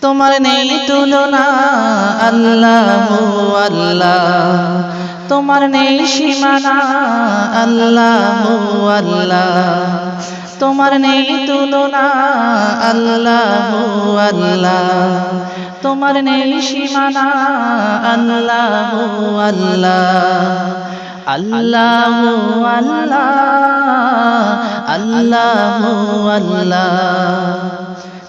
তোমার নেই তুলনা আল্লাহ আল্লাহ। তোমার নেই সীমানা আল্লাহ আল্লাহ। তোমার নেই তুলনা আল্লাহ আল্লাহ। তোমার নেই সীমানা আল্লাহ আল্লাহ আল্লাহ আল্লাহ। আল্লাহ আল্লাহ।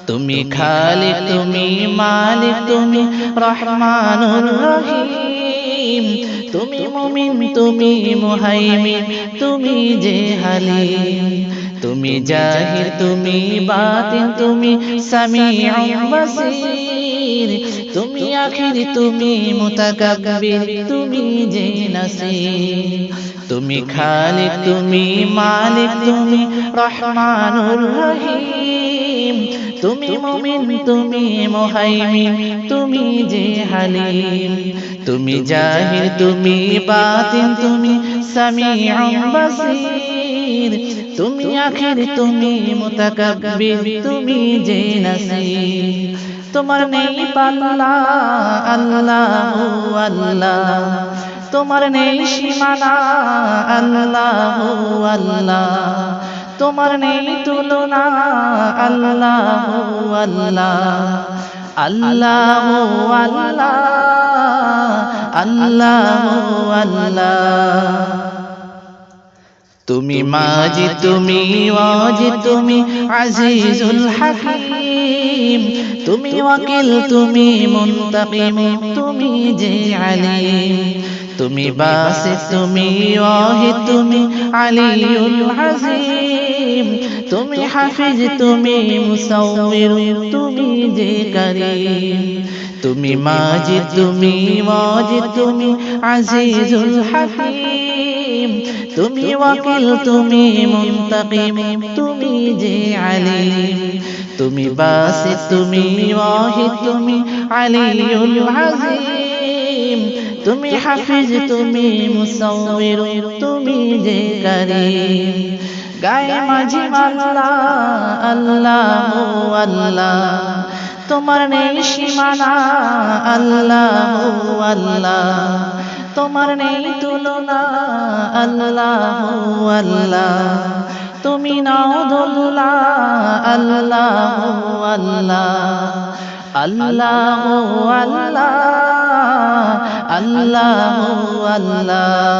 তুমি খালিক তুমি মালিক তুমি রহমানুর রহিম তুমি মুমিন তুমি মুহাইমিন তুমি যে হালিম তুমি জাহির তুমি বাতিন তুমি সামিউম বাসির তুমি আখির তুমি মুতাকাব্বির তুমি যে নাসির তুমি খালিক তুমি মালিক তুমি রহমানুর রহিম তুমি মুমিন, তুমি মুহাইমিন, তুমি যে হালিম তুমি জাহির, তুমি বাতিন তুমি সামিউম বাসির। তুমি আখির, তুমি মুতাকাব্বির, তুমি যে নাসির। তোমার নেই পাল্লা, আল্লাহ আল্লাহ। তোমার নেই সীমানা, আল্লাহ আল্লাহ। তোমার নেই তুলনা। আল্লাহ আল্লাহ। আল্লাহ আল্লাহ। আল্লাহ তুমি মাজি, তুমি ওয়াজি, তুমি আজিজুল হাকিম। তুমি ওয়াকিল, তুমি মুনতাকিম। তুমি যে আলিম। তুমি বাসি তুমি ওয়াহি তুমি আলিউল আজিম। তুমি হাফিজ, তুমি মুসাউমির, তুমি যে করিম। তুমি মাজি তুমি ওয়াজি তুমি আজিজুল হাকিম। তুমি ওয়াকিল, তুমি মুনতাকিম, তুমি যে আলিম। তুমি বাসি তুমি ওয়াহি তুমি আলিউল আজিম তুমি হাফিজ, তুমি মুসাউমির, তুমি যে করিম। গায়ে মাঝি মাল্লা আল্লাহ আল্লাহ তোমার নেই সীমানা আল্লাহ আল্লাহ তোমার নেই তুলনা আল্লাহ আল্লাহ তুমি নাও দোলা আল্লাহ আল্লাহ। আল্লাহ আল্লাহ। আল্লাহ আল্লাহ।